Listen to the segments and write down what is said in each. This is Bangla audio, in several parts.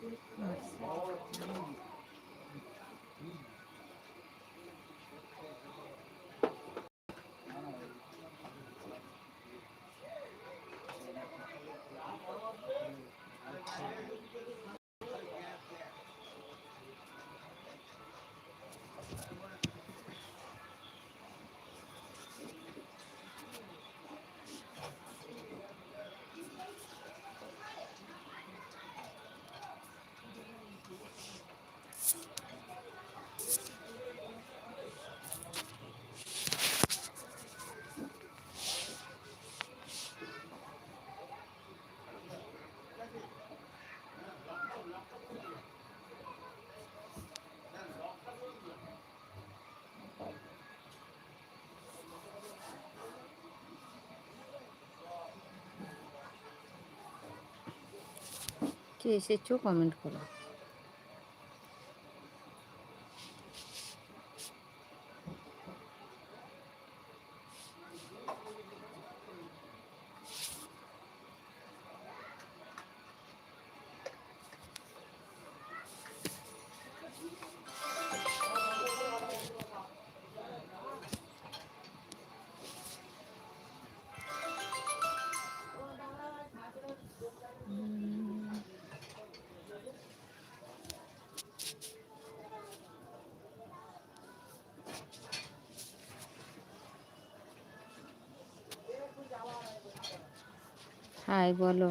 嗯。কে এসেছ? কমেন্ট করো। হাই, বলো।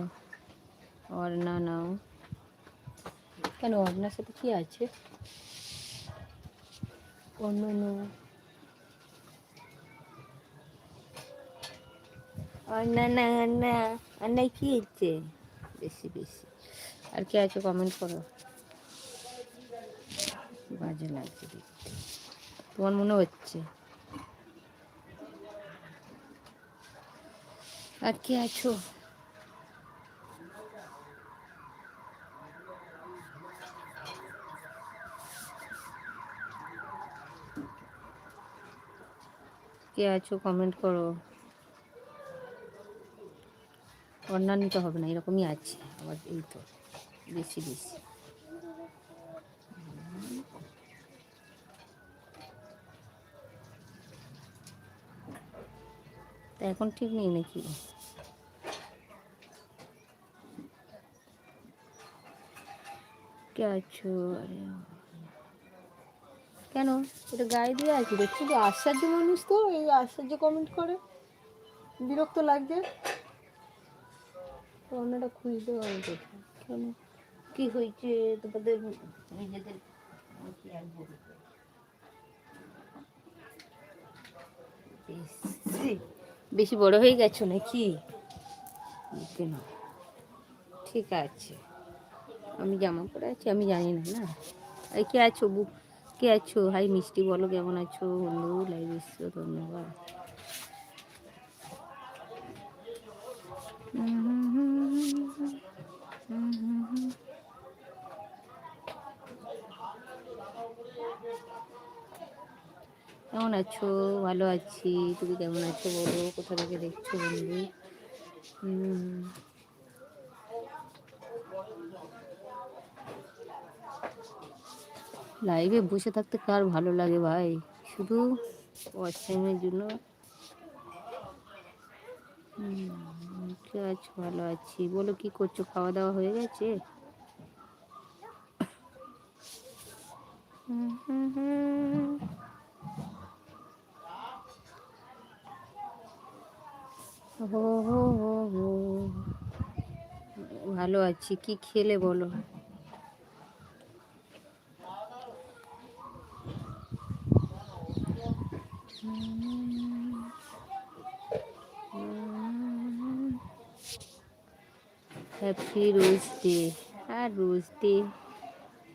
অর্ণা নাও কেন অর্ণার সাথে কি আছে? অন্য অর্ণা না। অর্ণা অর্ণায় কি হচ্ছে? বেশি বেশি। আর কে আছে কমেন্ট করো। বাজে লাগছে দেখতে। তোমার মনে হচ্ছে? আর কে আছো? কে আছো কমেন্ট করো। অন্যান্য তো হবে না, এরকমই আছে, আবার এই তো, বেশি বেশি। তা এখন ঠিক নেই নাকি? কে আছো? আরে কেন? এটা গায়ে দিয়ে আছে দেখছি তো আশ্চর্য মানুষ তো, এই আশ্চর্য কমেন্ট করে। বিরক্ত লাগছে। অন্যটা খুঁজতে হবে কোথায় কেন? কি হয়েছে? তোমাদের নিজেদের আর? বেশি বড় হয়ে গেছো নাকি? কেন? ঠিক আছে। আমি জামা পরে আছি, আমি জানি না না? এই কে আছো? বু কে আছো? হাই মিষ্টি, বলো কেমন আছো? বন্ধু লাইভ এসছো, ধন্যবাদ। কেমন আছো? ভালো আছি। তুমি কেমন আছো বলো? কোথা থেকে দেখছ বন্ধু? হুম। লাইভে বসে থাকতে কার ভালো লাগে ভাই? শুধু টাইমের জন্য। ভালো আছি। বলো, কি করছ? খাওয়া দাওয়া হয়ে গেছে। ভালো আছি। কি খেলে বলো হ্যাপি রোজ ডে আর রোজ ডে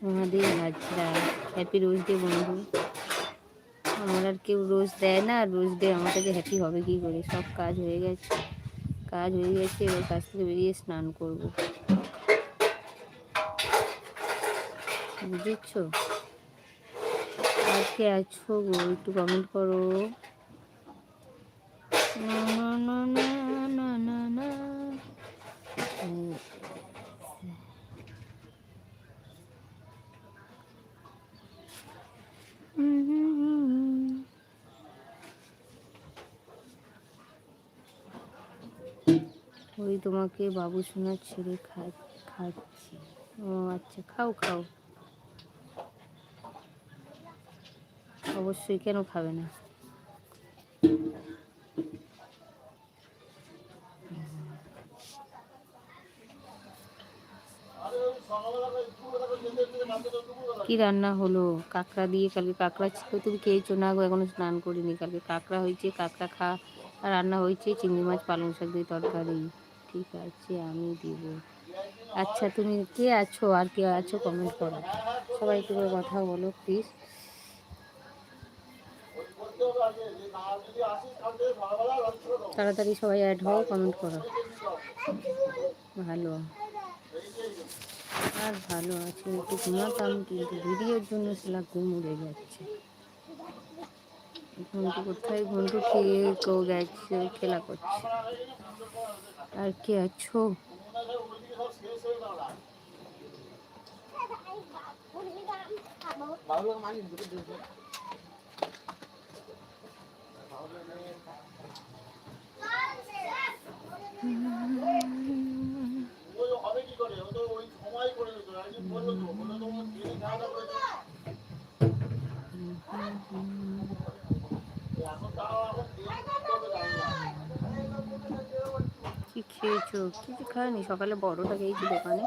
আমাদের হাজরা হ্যাপি রোজ ডে বন্ধু। আমার আর কেউ রোজ দেয় না, আর রোজ ডে আমার কাছে হ্যাপি হবে কি করে? সব কাজ হয়ে গেছে। কাজ হয়ে গেছে, এবার কাজ থেকে বেরিয়ে স্নান করব। বুঝেছ? আজকে আছো গো? একটু কমেন্ট করো। না না না না না না। ওই তোমাকে বাবু সোনা ছেড়ে খাচ্ছি। ও আচ্ছা খাও খাও। অবশ্যই কেন খাবে না? কি রান্না হলো? কাঁকড়া দিয়ে কালকে কাঁকড়া তুমি খেয়েছো না এখনও স্নান করিনি। কালকে কাঁকড়া হয়েছে, কাঁকড়া খা, রান্না হয়েছে, চিংড়ি মাছ, পালং শাক দিয়ে তরকারি। ঠিক আছে, আমি দিব। আচ্ছা তুমি কে আছো? আর কে আছো? কমেন্ট করো। সবাই একটু কথা বলো প্লিজ তাড়াতাড়ি সবাই অ্যাড হও কমেন্ট করো। ভালো। আর ভালো আছে একটু ঘুমাতাম কিন্তু ভিডিওর জন্য সেলা ঘুম উড়ে যাচ্ছে। ঘন্টু কোথায়? ঘন্টু খেয়ে কেউ গেছে খেলা করছে। আর কে আছো? কি খেয়েছো? কিছু খায়নি সকালে বড়টা খেয়েছি দোকানে।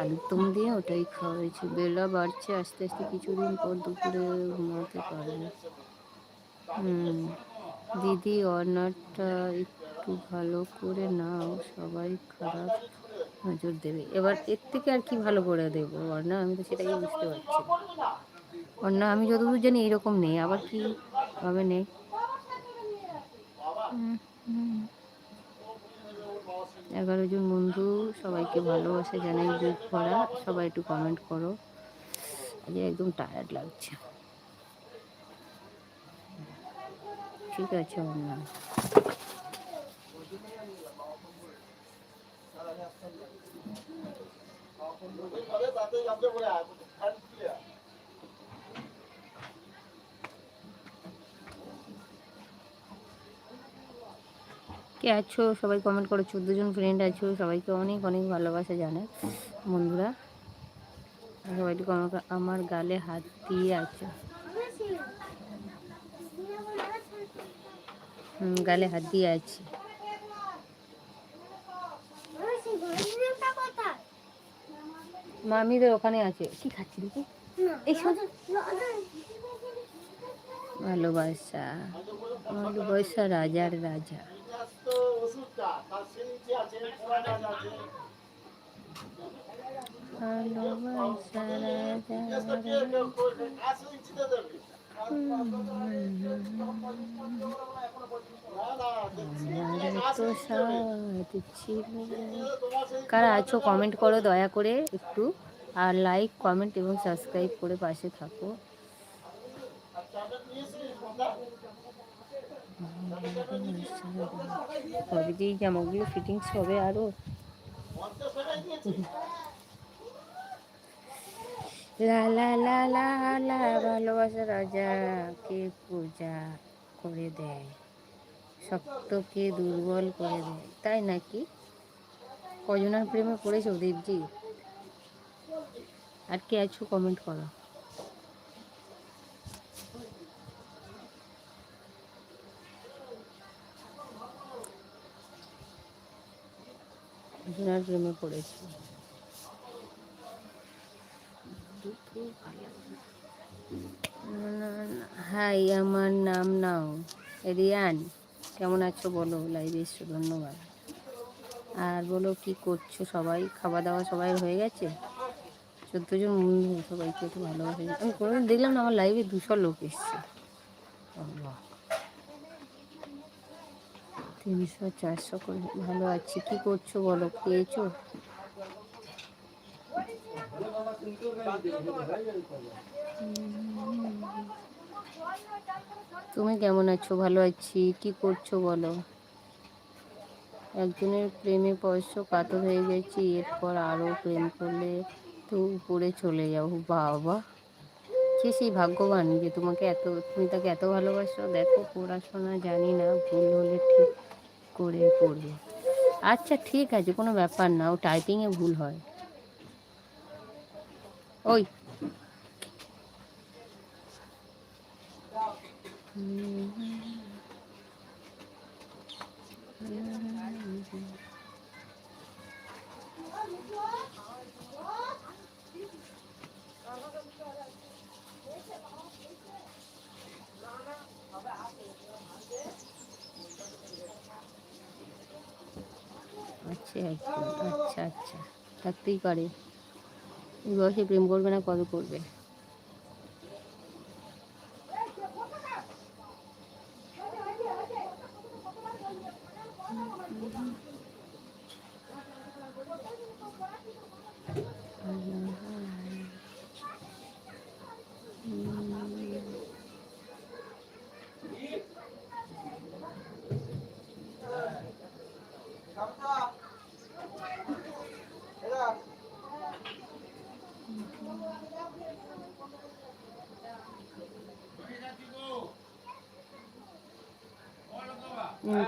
আলুর দম দিয়ে ওটাই খাওয়া হয়েছে বেলা বাড়ছে, আস্তে আস্তে কিছুদিন পর দুপুরে ঘুমাতে পারবে হুম, দিদি অর্ডারটা একটু ভালো করে নাও, সবাই খারাপ। নজর দেবে। এবার এর থেকে আর কি ভালো করে দেবো, অর্ণা? আমি তো সেটাই বুঝতে পারছি। অর্ণা, আমি যতদূর জানি এইরকম নেই। আবার কি ভাবে নেই। এগারো জন বন্ধু, সবাইকে ভালোবাসা জানাই বুক করা সবাই একটু কমেন্ট করো। আজ একদম টায়ার্ড লাগছে। ঠিক আছে অন্য কে আছো? সবাই কমেন্ট করো চোদ্দ জন ফ্রেন্ড আছো। সবাইকে অনেক অনেক ভালোবাসা জানাই বন্ধুরা। সবাই একটু আমার গালে হাত দিয়ে আছে। গালে হাত দিয়ে আছি। মামিদের ওখানে আছে। কি খাচ্ছি দেখি এই ভালোবাসা ভালোবাসা রাজার রাজা। ভালোবাসা ছিল কারা আছো কমেন্ট করো দয়া করে একটু। আর লাইক কমেন্ট এবং সাবস্ক্রাইব করে পাশে থাকো। কবে যে জামাগুলো ফিটিংস হবে আরও। লা লা লা লা লা ভালোবাসা রাজা কে পূজা করে দেয় শক্তকে দুর্বল করে দেয়, তাই নাকি? কজনার প্রেমে পড়েছো দেবজি? আর কে আছো কমেন্ট করো। কজনের প্রেমে পড়েছি? হাই, আমার নাম নাও। রিয়ান কেমন আছো বলো? লাইভে এসছো, ধন্যবাদ। আর বলো, কি করছ সবাই? খাওয়া দাওয়া সবাই হয়ে গেছে? চোদ্দ জন বন্ধু, সবাইকে একটু ভালোবাসে আমি কোনোদিন দেখলাম না, আমার লাইভে দুশো লোক এসছে। তিনশো, চারশো করে ভালো আছি। কি করছ বলো, খেয়েছো? তুমি কেমন আছো? ভালো আছি। কি করছ বলো? একজনের প্রেমে পয়সা কাতর হয়ে গেছি, এরপর আরও প্রেম করলে তো উপরে চলে যাও বাবা, সে সেই ভাগ্যবান যে তোমাকে এত, তুমি তাকে এত ভালোবাসো। দেখো, পড়াশোনা জানি না, ভুল হলে ঠিক করে পড়বে। আচ্ছা ঠিক আছে, কোনো ব্যাপার না। ও টাইপিংয়ে ভুল হয়। ওই আচ্ছা একদম আচ্ছা আচ্ছা থাকতেই পারে এই বয়সে প্রেম করবে না কবে করবে? উম,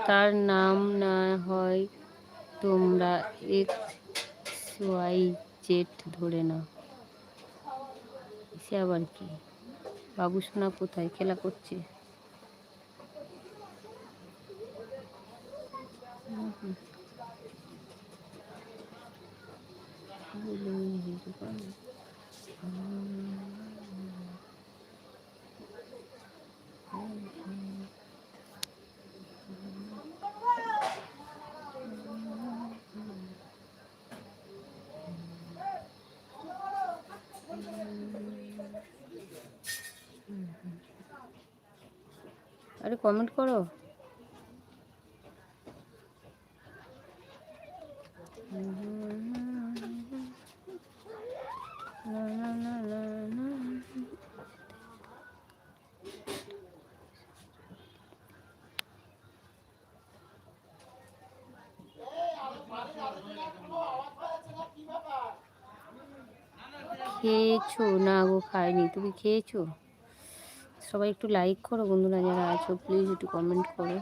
তার নাম না হয় তোমরা এক্স ওয়াই জেড ধরে নাও। সে আবার কি? বাবু সোনা কোথায়? খেলা করছে। আরে কমেন্ট করো। না, খেয়েছো? না গো, খাইনি। তুমি খেয়েছো? সবাই একটু লাইক করো বন্ধুরা, যারা আছো প্লিজ একটু কমেন্ট করো।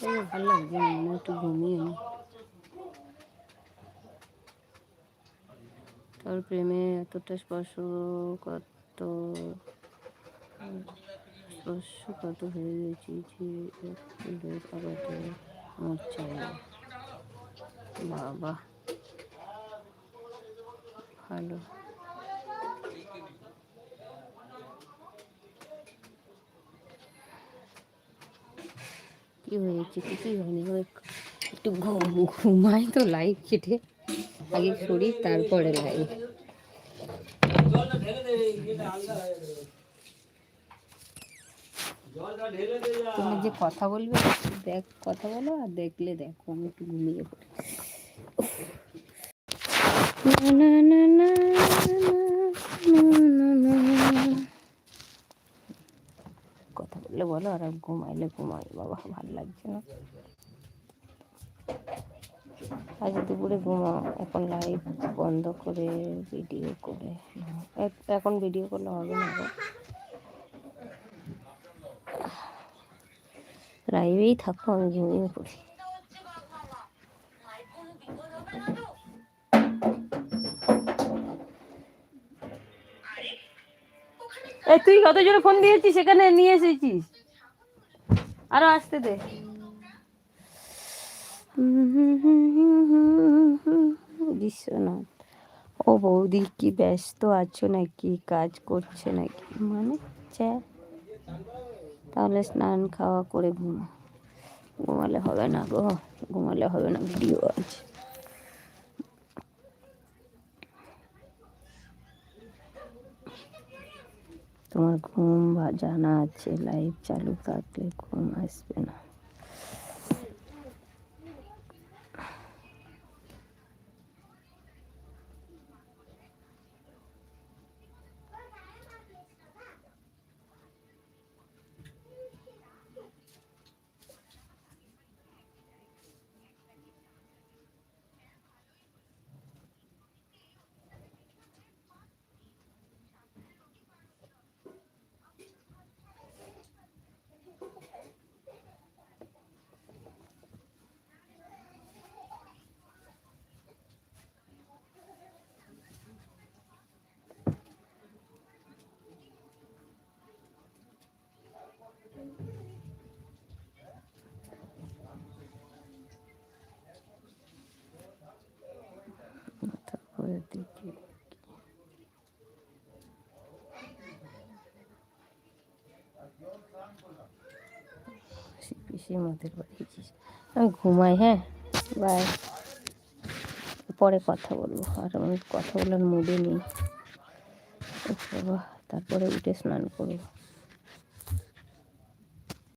ভালো লাগছে না মনে একটু ঘুমিয়ে নি। তোর প্রেমে এতটা স্পর্শ কত স্পর্শ কত হয়ে গেছি যে লোক আমার চাই বাবা, ভালো। কি হয়েছে কিছুই হয়নি একটু ঘুম- ঘুমাই তো লাইভ কেটে। আগে শরীর তারপরে লাইভ তুমি যে কথা বলবে, দেখ কথা বলো আর দেখলে দেখো, আমি একটু ঘুমিয়ে পড়ি। না না না না না না কথা বললে বলো আর ঘুমাইলে ঘুমাই বাবা ভালো লাগছে না। আজ দুপুরে ঘুমাও এখন লাইভ বন্ধ করে ভিডিও করে এখন ভিডিও করলে হবে না লাইভেই থাকো, আমি ঘুমিয়ে পড়ি। তুই কত জোরে ফোন দিয়েছিস? সেখানে নিয়ে এসেছিস? আরও আসতে দে। বিশ্বনাথ। ও বৌদি কি ব্যস্ত আছো নাকি? কাজ করছে নাকি? মানে তাহলে স্নান খাওয়া করে ঘুমা ঘুমালে হবে না গো। ঘুমালে হবে না, ভিডিও আছে। তোমার ঘুম বা জানা আছে লাইভ চালু থাকলে ঘুম আসবে না। এসেছি মদের বাড়িয়েছিস আমি ঘুমাই হ্যাঁ? বাই। পরে কথা বলব, আর আমি কথা বলার মুডে নেই। বাবা, তারপরে উঠে স্নান করব।